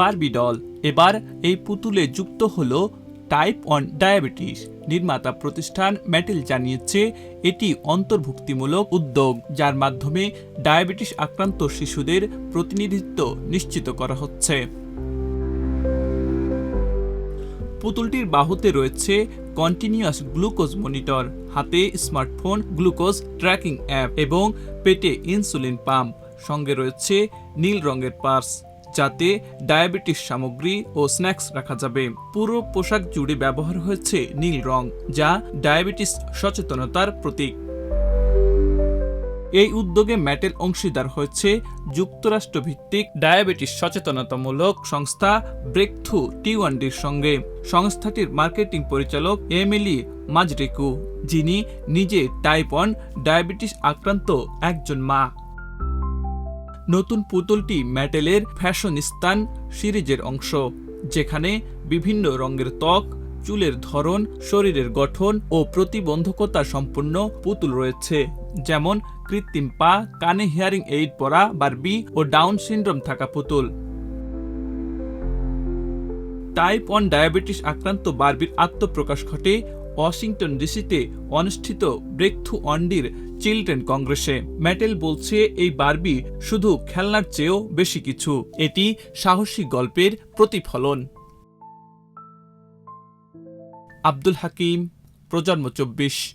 Barbie doll. এবার এই পুতুলে যুক্ত হল টাইপ অন ডায়াবেটিস। নির্মাতা প্রতিষ্ঠান ম্যাটেল জানিয়েছে, এটি অন্তর্ভুক্তিমূলক উদ্যোগ, যার মাধ্যমে ডায়াবেটিস আক্রান্ত শিশুদের প্রতিনিধিত্ব নিশ্চিত করা হচ্ছে। পুতুলটির বাহুতে রয়েছে কন্টিনিউয়াস গ্লুকোজ মনিটর, হাতে স্মার্টফোন, গ্লুকোজ ট্র্যাকিং অ্যাপ এবং পেটে ইনসুলিন পাম্প। সঙ্গে রয়েছে নীল রঙের পার্স। যাতে ডায়াবেটিস সামগ্রী ও স্ন্যাক্স রাখা যাবে। পুরো পোশাক জুড়ে ব্যবহার হয়েছে নীল রং, যা ডায়াবেটিস সচেতনতার প্রতীক। এই উদ্যোগে ম্যাটেল অংশীদার হয়েছে যুক্তরাষ্ট্র ভিত্তিক ডায়াবেটিস সচেতনতামূলক সংস্থা ব্রেকথ্রু টি ওয়ানডির সঙ্গে। সংস্থাটির মার্কেটিং পরিচালক এমিলি মাজরিকু, যিনি নিজে টাইপ ওয়ান ডায়াবেটিস আক্রান্ত একজন মা। নতুন পুতুলটি ম্যাটেলের ফ্যাশনিস্তান সিরিজের অংশ, যেখানে বিভিন্ন রঙের ত্বক, চুলের ধরন, শরীরের গঠন ও প্রতিবন্ধকতা সম্পন্ন পুতুল রয়েছে, যেমন কৃত্রিম পা, কানে হিয়ারিং এইড পরা বারবি ও ডাউন সিন্ড্রোম থাকা পুতুল। টাইপ ওয়ান ডায়াবেটিস আক্রান্ত বারবির আত্মপ্রকাশ ঘটে ওয়াশিংটন ডিসিতে অনুষ্ঠিত ব্রেকথ্রু অন্ডির চিলড্রেন কংগ্রেসে। ম্যাটেল বলছে, এই বারবি শুধু খেলনার চেয়েও বেশি কিছু। এটি সাহসী গল্পের প্রতিফলন। আব্দুল হাকিম, প্রজন্ম চব্বিশ।